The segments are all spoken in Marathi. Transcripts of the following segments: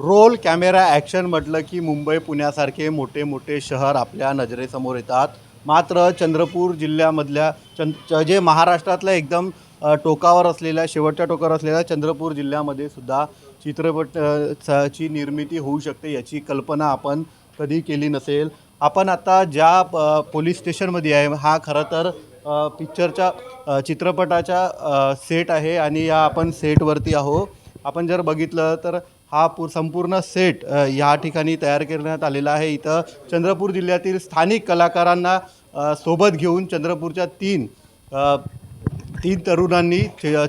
रोल कॅमेरा ॲक्शन म्हटलं की मुंबई पुण्यासारखे मोठे मोठे शहर आपल्या नजरेसमोर येतात. मात्र चंद्रपूर जिल्ह्यामधल्या चंद च- जे महाराष्ट्रातल्या एकदम टोकावर असलेल्या शेवटच्या टोकावर असलेल्या चंद्रपूर जिल्ह्यामध्ये सुद्धा चित्रपट ची निर्मिती होऊ शकते याची कल्पना आपण कधी केली नसेल. आपण आता ज्या पोलीस स्टेशनमध्ये आहे हा खरं तर पिक्चरच्या चित्रपटाच्या सेट आहे आणि या आपण सेटवरती आहो आपण जर बघितलं तर हा पू संपूर्ण सेट या ठिकाणी तयार करण्यात आलेला आहे. इथं चंद्रपूर जिल्ह्यातील स्थानिक कलाकारांना सोबत घेऊन चंद्रपूरच्या तीन तीन तरुणांनी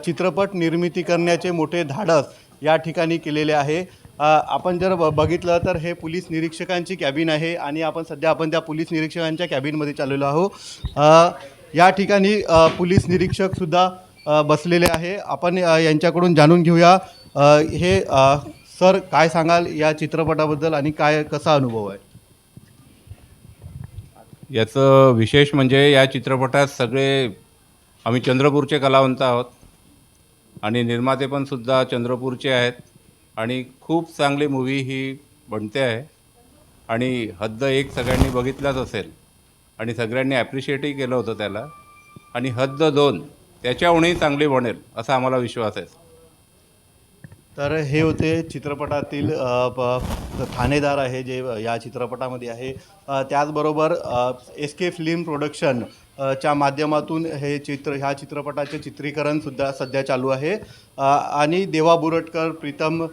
चित्रपट निर्मिती करण्याचे मोठे धाडस या ठिकाणी केलेले आहे. आपण जर ब- बघितलं तर हे पोलीस निरीक्षकांची कॅबिन आहे आणि आपण सध्या आपण त्या पोलीस निरीक्षकांच्या कॅबिनमध्ये चाललेलो आहोत. या ठिकाणी पोलीस निरीक्षकसुद्धा बसलेले आहे. आपण यांच्याकडून जाणून घेऊया. हे सर काय सांगाल या चित्रपटाबद्दल आणि काय कसा अनुभव आहे? याचं विशेष म्हणजे या चित्रपटात सगळे आम्ही चंद्रपूरचे कलावंत आहोत. आणि निर्माते पण सुद्धा चंद्रपूरचे आहेत. आणि खूप चांगली मूवी ही बनते आहे. आणि हद्द एक सगळ्यांनी बघितलाच असेल. आणि सगळ्यांनी ॲप्रिशिएटही केलं होतं त्याला. आणि हद्द दोन त्याच्याहूनही चांगली बनेल असा आम्हाला विश्वास आहे तर हे होते चित्रपटातील ठाणेदार आहे जे या चित्रपटामध्ये आहे. त्याचबरोबर एस के फिल्म प्रोडक्शन च्या माध्यमातून हे चित्र ह्या चित्रपटाचे चित्रीकरणसुद्धा सध्या चालू आहे. आणि देवा बुरटकर प्रीतम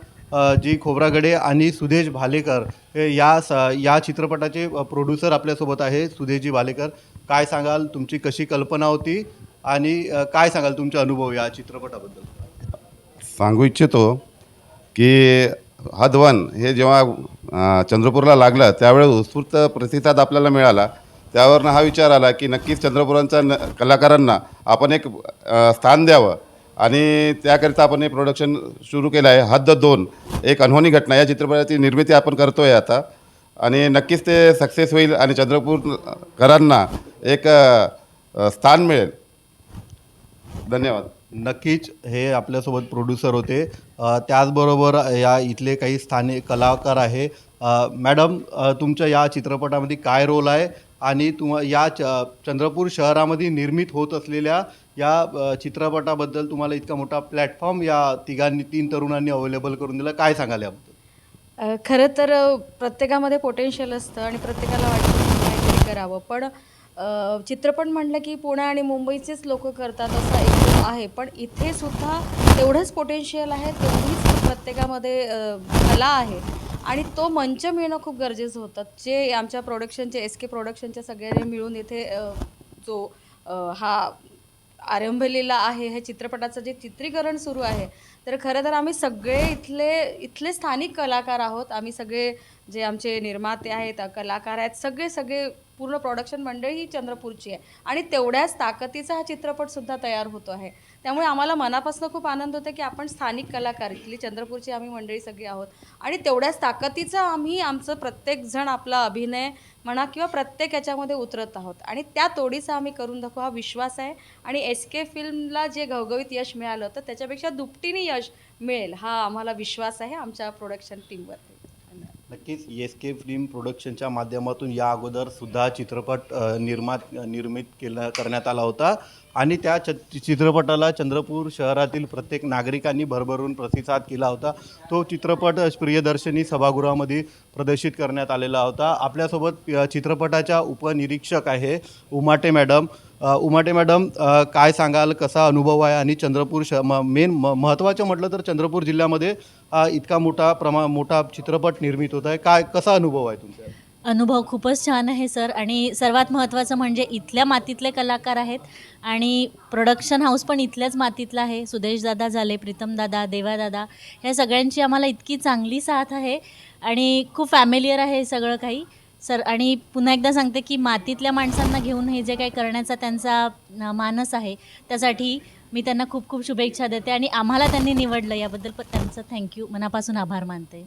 जी खोब्रागडे आणि सुदेश भालेकर हे या स या चित्रपटाचे प्रोड्युसर आपल्यासोबत आहे सुदेशजी भालेकर. काय सांगाल? तुमची कशी कल्पना होती? आणि काय सांगाल तुमचे अनुभव या चित्रपटाबद्दल? सांगू इच्छितो. की हा ध्वन हे जेव्हा चंद्रपूरला लागलं त्यावेळेस उत्स्फूर्त प्रतिसाद आपल्याला मिळाला. त्यावरनं हा विचार आला की नक्कीच चंद्रपुरांच्या न कलाकारांना आपण एक स्थान द्यावं. आणि त्याकरिता आपण हे प्रोडक्शन सुरू केलं आहे. हद्द दोन एक अनहोनी घटना. या चित्रपटाची निर्मिती आपण करतो आहे आता. आणि नक्कीच ते सक्सेस होईल आणि चंद्रपूरकरांना एक स्थान मिळेल. धन्यवाद. नक्कीच हे आपल्यासोबत प्रोड्युसर होते. त्याचबरोबर या इथले काही स्थानिक कलाकार आहे. मॅडम तुमच्या या चित्रपटामध्ये काय रोल आहे? आणि तुम या च चंद्रपूर शहरामध्ये निर्मित होत असलेल्या या चित्रपटाबद्दल तुम्हाला इतका मोठा प्लॅटफॉर्म या तिघांनी तीन तरुणांनी अवेलेबल करून दिला. काय सांगाल याबद्दल? खरं तर प्रत्येकामध्ये पोटेन्शियल असतं आणि प्रत्येकाला वाटतं काहीतरी करावं. पण चित्रपट म्हटलं की पुणे आणि मुंबईचेच लोक करतात असं आहे. पण इथे सुद्धा तेवढंच पोटेन्शियल आहे तेवढीच प्रत्येकामध्ये कला आहे. आणि तो मंच मिळणं खूप गरजेचं होतं. जे आमच्या प्रोडक्शनचे एस के प्रोडक्शनच्या सगळ्यांनी मिळून इथे जो हा आरंभलेला आहे हे चित्रपटाचं जे चित्रीकरण सुरू आहे. तर खरं तर आम्ही सगळे इथले इथले स्थानिक कलाकार आहोत. आम्ही सगळे जे आमचे निर्माते आहेत कलाकार आहेत सगळे सगळे पूर्ण प्रोडक्शन मंडळी ही चंद्रपूरची आहे. आणि तेवढ्याच ताकदीचा हा चित्रपटसुद्धा तयार होतो आहे. त्यामुळे आम्हाला मनापासून खूप आनंद होतो की आपण स्थानिक कलाकार इथली चंद्रपूरची आम्ही मंडळी सगळी आहोत. आणि तेवढ्याच ताकदीचा आम्ही आमचं प्रत्येकजण आपला अभिनय म्हणा किंवा प्रत्येक याच्यामध्ये उतरत आहोत. आणि त्या तोडीचा आम्ही करून दाखवू हा विश्वास आहे. आणि एस के फिल्मला जे घवघवीत यश मिळालं तर त्याच्यापेक्षा दुपटीने यश मिळेल हा आम्हाला विश्वास आहे आमच्या प्रोडक्शन टीमवरती नक्कीच एस के फिल्म प्रोडक्शनच्या माध्यमातून या अगोदर सुद्धा चित्रपट निर्मात निर्मित केला करण्यात आला होता. आणि त्या च चित्रपटाला चंद्रपूर शहरातील प्रत्येक नागरिकांनी भरभरून प्रतिसाद केला होता. तो चित्रपट प्रियदर्शनी सभागृहामध्ये प्रदर्शित करण्यात आलेला होता. आपल्यासोबत चित्रपटाच्या उपनिरीक्षक आहे उमाटे मॅडम. उमाटे मॅडम काय सांगाल? कसा अनुभव आहे? आणि चंद्रपूर श म मेन म महत्त्वाचं म्हटलं तर चंद्रपूर जिल्ह्यामध्ये इतका मोठा प्रमा मोठा चित्रपट निर्मित होत आहे. काय कसा अनुभव आहे तुमचा? अनुभव खूपच छान आहे सर. आणि सर्वात महत्त्वाचं म्हणजे इथल्या मातीतले कलाकार आहेत आणि प्रोडक्शन हाऊस पण इथल्याच मातीतला आहे. सुदेश दादा झाले प्रीतम दादा देवा दादा ह्या सगळ्यांची आम्हाला इतकी चांगली साथ आहे आणि खूप फॅमिलियर आहे हे सगळं काही. सर आणि पुन्हा एकदा सांगते की मातीतल्या माणसांना घेऊन हे जे काही करण्याचा त्यांचा मानस आहे त्यासाठी मी त्यांना खूप खूप शुभेच्छा देते आणि आम्हाला त्यांनी निवडलं याबद्दल पण त्यांचं थँक्यू मनापासून आभार मानते.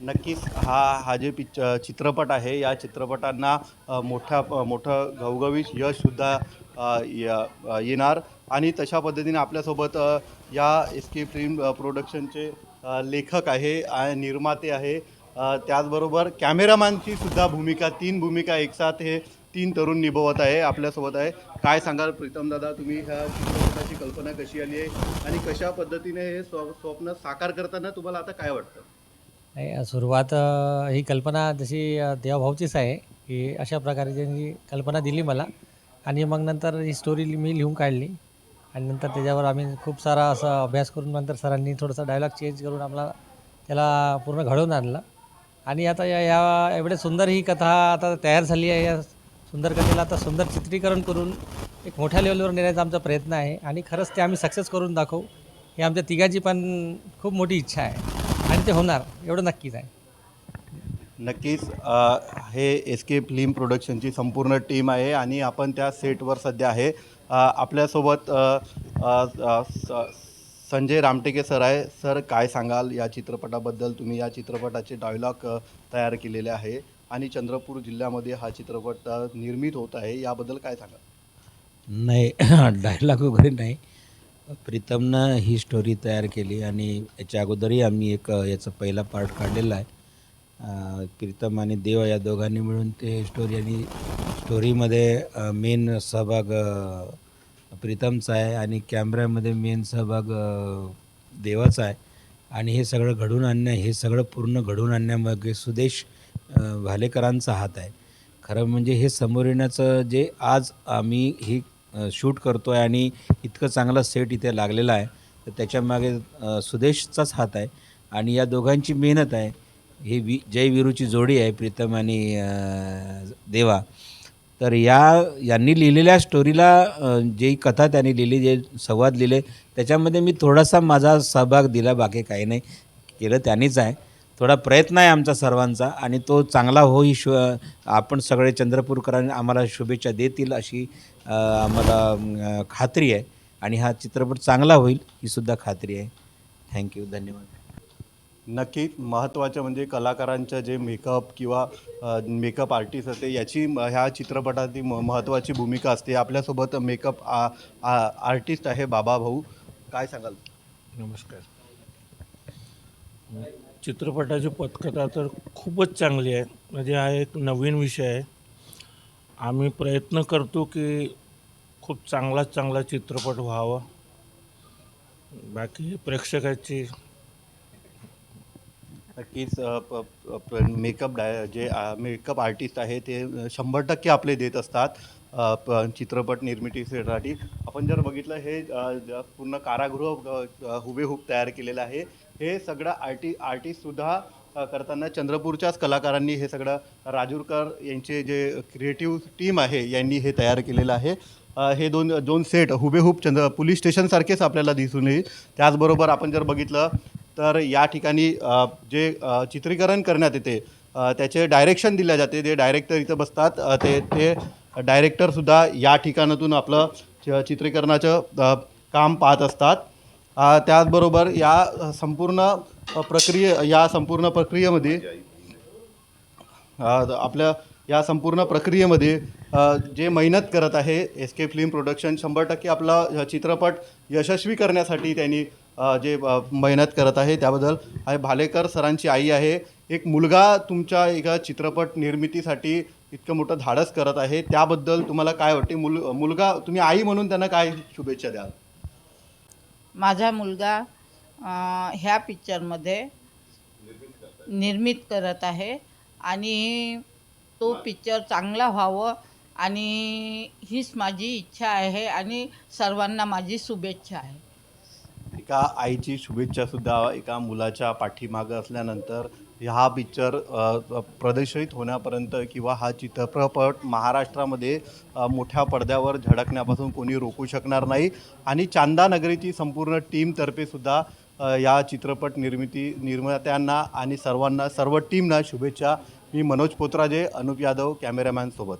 नक्कीच हा हा जे पिच चित्रपट आहे या चित्रपटांना मोठ्या मोठं घवघवीत यशसुद्धा य- येणार. आणि तशा पद्धतीने आपल्यासोबत या एस के फिल्म प्रोडक्शनचे लेखक आहे निर्माते आहे त्याचबरोबर कॅमेरामॅनची सुद्धा भूमिका तीन भूमिका एकसाथ हे तीन तरुण निभवत आहे आपल्यासोबत आहे. काय सांगाल प्रीतम दादा तुम्ही ह्या चित्रपटाची कल्पना कशी आली आहे आणि कशा पद्धतीने हे स्व स्वप्न साकार करताना तुम्हाला आता काय वाटतं? नाही सुरुवात ही कल्पना तशी देवाभाऊचीच आहे की अशा प्रकारे त्यांनी कल्पना दिली मला आणि मग नंतर ही स्टोरी मी लिहून काढली आणि नंतर त्याच्यावर आम्ही खूप सारा असा अभ्यास करून नंतर सरांनी थोडासा डायलॉग चेंज करून आम्हाला त्याला पूर्ण घडवून आणलं. आणि आता या या एवढे सुंदर ही कथा आता तयार झाली आहे. या सुंदर कथेला आता सुंदर चित्रीकरण करून एक मोठ्या लेवलवर नेण्याचा आमचा प्रयत्न आहे. आणि खरंच ते आम्ही सक्सेस करून दाखवू ही आमच्या तिघाची पण खूप मोठी इच्छा आहे. आणि ते होणार एवढं नक्कीच आहे. नक्कीच अ, हे एस के फिल्म प्रोडक्शनची संपूर्ण टीम आहे आणि आपण त्या सेटवर सध्या आहे. अ, आपल्यासोबत अ, अ, अ, स- संजय रामटेके सर आहे. सर काय सांगाल या चित्रपटाबद्दल? तुम्ही या चित्रपटाचे डायलॉग तयार केलेले आहे आणि चंद्रपूर जिल्ह्यामध्ये हा चित्रपट निर्मित होत आहे. याबद्दल काय सांगाल? नाही डायलॉग वगैरे नाही. प्रीतमनं ही स्टोरी तयार केली आणि याच्या अगोदरही आम्ही एक याचा पहिला पार्ट काढलेला आहे. प्रीतम आणि देव या दोघांनी मिळून ते स्टोरी आणि स्टोरीमध्ये मेन सहभाग प्रीतमचा आहे आणि कॅमेऱ्यामध्ये मेन सहभाग देवाचा आहे. आणि हे सगळं घडवून आणणं हे सगळं पूर्ण घडवून आणण्यामागे सुदेश भालेकरांचा हात आहे. खरं म्हणजे हे समोर येण्याचं जे आज आम्ही ही शूट करतो आहे आणि इतकं चांगला सेट इथे लागलेला आहे तर त्याच्यामागे सुदेशचाच हात आहे. आणि या दोघांची मेहनत आहे. ही वि जय विरूची जोडी आहे प्रीतम आणि देवा. तर या यांनी लिहिलेल्या स्टोरीला जी कथा त्यांनी लिहिली जे संवाद लिहिले त्याच्यामध्ये मी थोडासा माझा सहभाग दिला बाकी काही नाही. केलं त्यांनीच आहे. थोडा प्रयत्न आहे आमचा सर्वांचा आणि तो चांगला हो ही शु आपण सगळे चंद्रपूरकरांनी आम्हाला शुभेच्छा देतील अशी आम्हाला खात्री आहे. आणि हा चित्रपट चांगला होईल ही सुद्धा खात्री आहे. थँक्यू. धन्यवाद. नक्कीच महत्त्वाचं म्हणजे कलाकारांचं जे मेकअप किंवा मेकअप आर्टिस्ट असते याची ह्या चित्रपटातली म महत्त्वाची भूमिका असते. आपल्यासोबत मेकअप आ आ- आर्टिस्ट आहे बाबा भाऊ. काय सांगाल? नमस्कार. चित्रपटाची पथकथा तर खूपच चांगली आहे. म्हणजे हा एक नवीन विषय आहे. आम्ही प्रयत्न करतो की खूप चांगला चांगला चित्रपट व्हावा. बाकी प्रेक्षकाची नक्कीच प- मेकअप डाय जे मेकअप आर्टिस्ट आहे ते शंभर टक्के आपले देत असतात प- चित्रपट निर्मितीसाठी. आपण जर बघितलं हे पूर्ण कारागृह हुबेहूब तयार केलेलं आहे. हे सगळं आर्टि आर्टिस्टसुद्धा करताना चंद्रपूरच्याच कलाकारांनी हे सगळं राजूरकर यांचे जे क्रिएटिव्ह टीम आहे यांनी हे तयार केलेलं आहे. हे दोन दोन सेट हुबेहूब चंद्र पोलीस स्टेशनसारखेच आपल्याला दिसून येईल. त्याचबरोबर आपण जर बघितलं तर या ठिकाणी जे चित्रीकरण करण्यात येते त्याचे डायरेक्शन दिले जाते. ते डायरेक्टर इथं बसतात ते ते डायरेक्टरसुद्धा या ठिकाणातून आपलं चित्रीकरणाचं काम पाहत असतात. त्याचबरोबर या संपूर्ण प्रक्रिये या संपूर्ण प्रक्रियेमध्ये आपल्या या संपूर्ण प्रक्रियेमध्ये जे मेहनत करत आहे एस के फिल्म प्रोडक्शन शंभर टक्के आपला चित्रपट यशस्वी करण्यासाठी त्यांनी जे मेहनत करत आहे त्याबद्दल आहे भालेकर सरांची आई आहे. एक मुलगा तुमच्या एका चित्रपट निर्मितीसाठी इतकं मोठं धाडस करत आहे. त्याबद्दल तुम्हाला काय वाटते? मुल मुलगा तुम्ही आई म्हणून त्यांना काय शुभेच्छा द्याल? माझा मुलगा ह्या पिक्चरमध्ये निर्मित करत आहे आणि तो पिक्चर चांगला व्हावं आणि हीच माझी इच्छा आहे आणि सर्वांना माझी शुभेच्छा आहे. एका आईची शुभेच्छासुद्धा एका मुलाच्या पाठीमागं असल्यानंतर हा पिक्चर प्रदर्शित होण्यापर्यंत किंवा हा चित्रपट महाराष्ट्रामध्ये मोठ्या पडद्यावर झळकण्यापासून कोणी रोखू शकणार नाही. आणि चांदानगरीची संपूर्ण टीमतर्फे सुद्धा या चित्रपट निर्मिती निर्मात्यांना आणि सर्वांना सर्व टीमना शुभेच्छा. मी मनोज पोत्राजे अनुप यादव कॅमेरामॅनसोबत